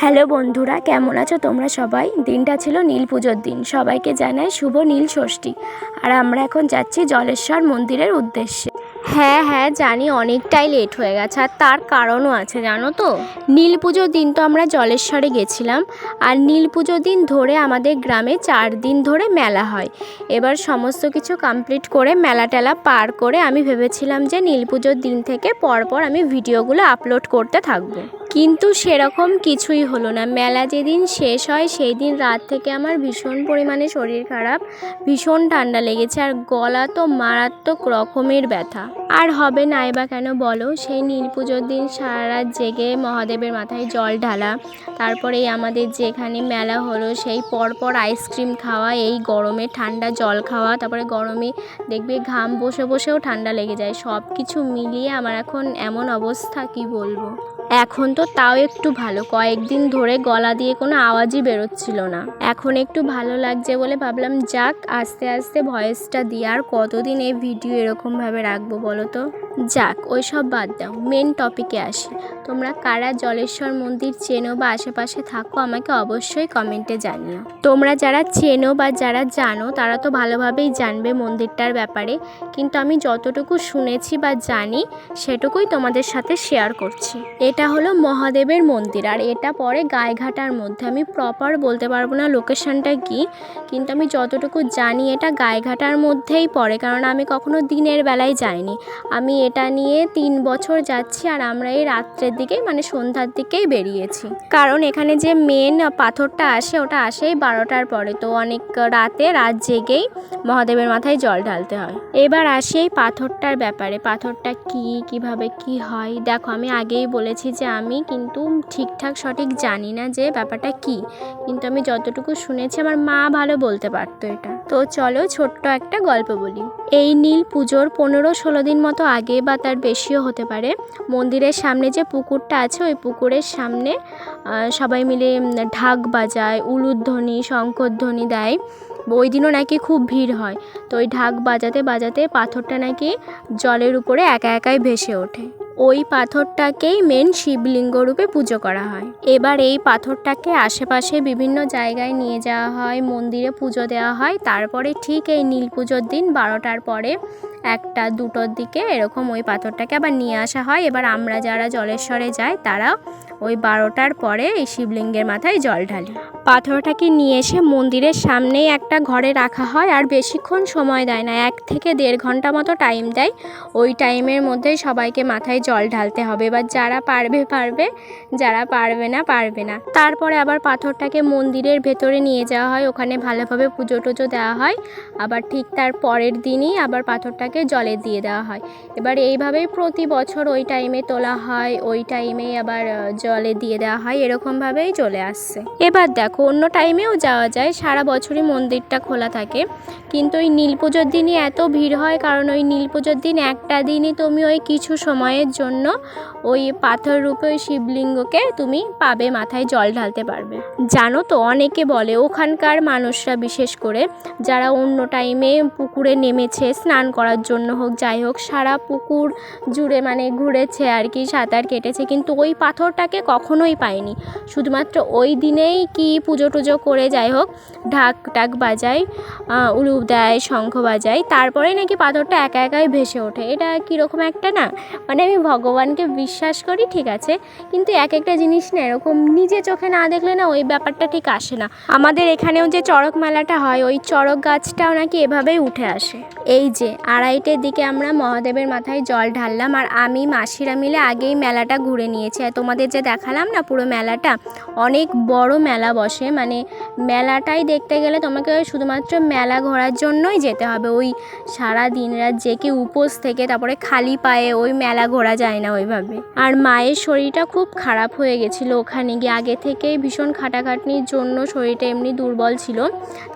Hello বন্ধুরা কেমন আছো তোমরা সবাই? দিনটা ছিল নীল পুজোর দিন। সবাইকে জানাই শুভ নীল ষষ্ঠী। আর আমরা এখন যাচ্ছি জলেশ্বর মন্দিরের উদ্দেশ্যে। হ্যাঁ হ্যাঁ জানি অনেকটাই লেট হয়ে গেছে। আর তার কারণও আছে জানো তো? নীল পুজোর দিন তো আমরা জলেশ্বরে গেছিলাম। আর নীল পুজোর দিন ধরে আমাদের গ্রামে চার দিন ধরে মেলা হয়। এবার সমস্ত কিছু কমপ্লিট করে মেলা টেলা পার করে আমি ভেবেছিলাম যে নীল পুজোর দিন থেকে পরপর আমি ভিডিওগুলো আপলোড করতে থাকব। কিন্তু সেরকম কিছুই হলো না। মেলা যেদিন শেষ হয় সেই দিন রাত থেকে আমার ভীষণ পরিমাণে শরীর খারাপ, ভীষণ ঠান্ডা লেগেছে আর গলা তো মারাত্মক রকমের ব্যথা। আর হবে নাই বা কেন বলো? সেই নীল পুজোর দিন সারা রাত জেগে মহাদেবের মাথায় জল ঢালা, তারপরে আমাদের যেখানে মেলা হলো, সেই পরপর আইসক্রিম খাওয়া, এই গরমে ঠান্ডা জল খাওয়া, তারপরে গরমে দেখবে ঘাম বসে বসেও ঠান্ডা লেগে যায়। সব কিছু মিলিয়ে আমার এখন এমন অবস্থা, কি বলব? এখন তো তাও একটু ভালো। কয়েকদিন ধরে গলা দিয়ে কোনো আওয়াজই বেরোচ্ছিল না। এখন একটু ভালো লাগছে বলে ভাবলাম, যাক, আস্তে আস্তে ভয়েসটা দিয়ে আর কতদিন এই ভিডিও এরকমভাবে রাখব বলো তো? যাক ওই সব বাদ দাও মেন টপিকে আসি। তোমরা কারা জলেশ্বর মন্দির চেনো বা আশেপাশে থাকো, আমাকে অবশ্যই কমেন্টে জানিও। তোমরা যারা চেনো বা যারা জানো, তারা তো ভালোভাবেই জানবে মন্দিরটার ব্যাপারে। কিন্তু আমি যতটুকু শুনেছি বা জানি, সেটুকুই তোমাদের সাথে শেয়ার করছি। এটা হলো মহাদেবের মন্দির, আর এটা পড়ে গায়েঘাটার মধ্যে। আমি প্রপার বলতে পারব না লোকেশনটা কি, কিন্তু আমি যতটুকু জানি, এটা গায়েঘাটার মধ্যেই পড়ে। কারণ আমি কখনো দিনের বেলায় যাইনি। আমি এটা নিয়ে তিন বছর যাচ্ছি আর আমরা এই রাত্রের দিকেই মানে সন্ধ্যার দিকেই বেরিয়েছি। কারণ এখানে যে মেন পাথরটা আসে, ওটা আসেই বারোটার পরে। তো অনেক রাতে, রাত জেগেই মহাদেবের মাথায় জল ঢালতে হয়। এবার আসি এই পাথরটার ব্যাপারে। পাথরটা কি, কীভাবে কি হয়? দেখো, আমি আগেই বলেছি যে আমি কিন্তু ঠিকঠাক সঠিক জানি না যে ব্যাপারটা কি। কিন্তু আমি যতটুকু শুনেছি, আমার মা ভালো বলতে পারতো এটা। তো চলো ছোট্ট একটা গল্প বলি। এই নীল পুজোর পনেরো ষোলো দিন মতো আগে বা তার বেশিও হতে পারে। মন্দিরের সামনে যে পুকুরটা আছে, ওই পুকুরের সামনে সবাই মিলে ঢাক বাজায়, উলুধ্বনি, শঙ্করধ্বনি দেয়। ওই দিনও নাকি খুব ভিড় হয়। তো ওই ঢাক বাজাতে বাজাতে পাথরটা নাকি জলের উপরে একা একাই ভেসে ওঠে। ওই পাথরটাকেই মেন শিবলিঙ্গ রূপে পুজো করা হয়। এবার এই পাথরটাকে আশেপাশে বিভিন্ন জায়গায় নিয়ে যাওয়া হয়, মন্দিরে পুজো দেওয়া হয়। তারপরে ঠিক এই নীল পুজোর দিন বারোটার পরে একটা দুটোর দিকে এরকম ওই পাথরটাকে আবার নিয়ে আসা হয়। এবার আমরা যারা জলেশ্বরে যাই তারা ওই বারোটার পরে এই শিবলিঙ্গের মাথায় জল ঢালি। পাথরটাকে নিয়ে এসে মন্দিরের সামনেই একটা ঘরে রাখা হয় আর বেশিক্ষণ সময় দেয় না এক থেকে দেড় ঘণ্টা মতো টাইম দেয়। ওই টাইমের মধ্যেই সবাইকে মাথায় জল ঢালতে হবে। এবার যারা পারবে পারবে যারা পারবে না পারবে না। তারপরে আবার পাথরটাকে মন্দিরের ভেতরে নিয়ে যাওয়া হয়। ওখানে ভালোভাবে পুজো টুজো দেওয়া হয়। আবার ঠিক তার পরের দিনই আবার পাথরটাকে জলে দিয়ে দেওয়া হয়। এবার এইভাবেই প্রতি বছর ওই টাইমে তোলা হয়। ওই টাইমেই আবার আহ, জলে দিয়ে দেওয়া হয়, এরকমভাবেই চলে আসছে। এবার দেখো, অন্য টাইমেও যাওয়া যায়, সারা বছরই মন্দিরটা খোলা থাকে। কিন্তু ওই নীল পুজোর দিনই এত ভিড় হয়, কারণ ওই নীল পুজোর দিন একটা দিনই তুমি ওই কিছু সময়ের জন্য ওই পাথর রূপে ওই শিবলিঙ্গকে তুমি পাবে, মাথায় জল ঢালতে পারবে। জানো তো, অনেকে বলে, ওখানকার মানুষরা বিশেষ করে, যারা অন্য টাইমে পুকুরে নেমেছে, স্নান করার জন্য হোক, যাই হোক, সারা পুকুর জুড়ে মানে ঘুরেছে আর কি, সাঁতার কেটেছে, কিন্তু ওই পাথরটাকে কখনোই পায়নি শুধুমাত্র ওই দিনেই কি পুজো টুজো করে যাই হোক ঢাক টাক বাজায় উলুপ দেয়, শঙ্খ বাজায় তারপরে নাকি পাথরটা একা একাই ভেসে ওঠে। এটা কীরকম একটা না? মানে আমি ভগবানকে বিশ্বাস করি, ঠিক আছে, কিন্তু এক একটা জিনিস না এরকম নিজে চোখে না দেখলে না ওই ব্যাপারটা ঠিক আসে না। আমাদের এখানেও যে চড়ক মেলাটা হয়, ওই চড়ক গাছটাও নাকি এভাবেই উঠে আসে। এই যে, আড়াইটের দিকে আমরা মহাদেবের মাথায় জল ঢাললাম, আর আমি মাসিরা মিলে আগেই মেলাটা ঘুরে নিয়েছি। আর তোমাদের যে দেখালাম না পুরো মেলাটা? অনেক বড় মেলা বসে মানে মেলাটাই দেখতে গেলে তোমাকে শুধুমাত্র মেলা ঘোরার জন্যই যেতে হবে। ওই সারা দিন রাত জেকে উপোস থেকে তারপরে খালি পায়ে ওই মেলা ঘোরা যায় না ওইভাবে। আর মায়ের শরীরটা খুব খারাপ হয়ে গেছিল ওখানে গিয়ে। আগে থেকেই ভীষণ খাটাখাটনির জন্য শরীরটা এমনি দুর্বল ছিল।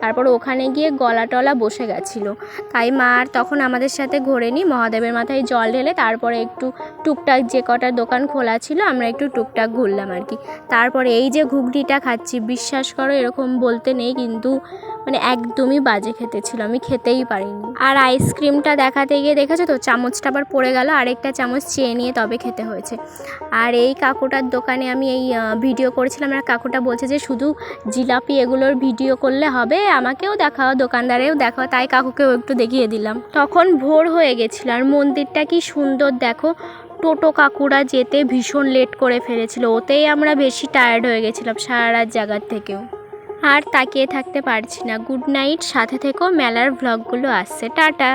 তারপর ওখানে গিয়ে গলা টলা বসে গেছিল। তাই মা আর তখন আমাদের সাথে ঘোরেনি, মহাদেবের মাথায় জল ঢেলে তারপরে একটু টুকটাক যে কটা দোকান খোলা ছিল, আমরা একটু টুকটাক ঘুরলাম আর কি। তারপরে এই যে ঘুগনিটা খাচ্ছি, বিশ্বাস করো এরকম বলতে নেই, কিন্তু মানে একদমই বাজে খেতে ছিল, আমি খেতেই পারিনি। আর আইসক্রিমটা দেখাতে গিয়ে দেখেছ তো, চামচটা আবার পড়ে গেল, আরেকটা চামচ চেয়ে নিয়ে তবে খেতে হয়েছে। আর এই কাকুটার দোকানে আমি এই ভিডিও করেছিলাম, আর কাকুটা বলছে যে শুধু জিলাপি এগুলোর ভিডিও করলে হবে, আমাকেও দেখাও, দোকানদারেও দেখাও, তাই কাকুকেও একটু দেখিয়ে দিলাম। তখন ভোর হয়ে গেছিল, আর মন্দিরটা কি সুন্দর দেখো টোটো কাকুরা যেতে ভীষণ লেট করে ফেলেছিল। ওতেই আমরা বেশি টায়ার্ড হয়ে গেছিলাম সারা রাত জায়গার থেকেও। আর তাকিয়ে থাকতে পারছি না। গুড নাইট সাথে থেকেও মেলার ভ্লগগুলো আসছে। টাটা।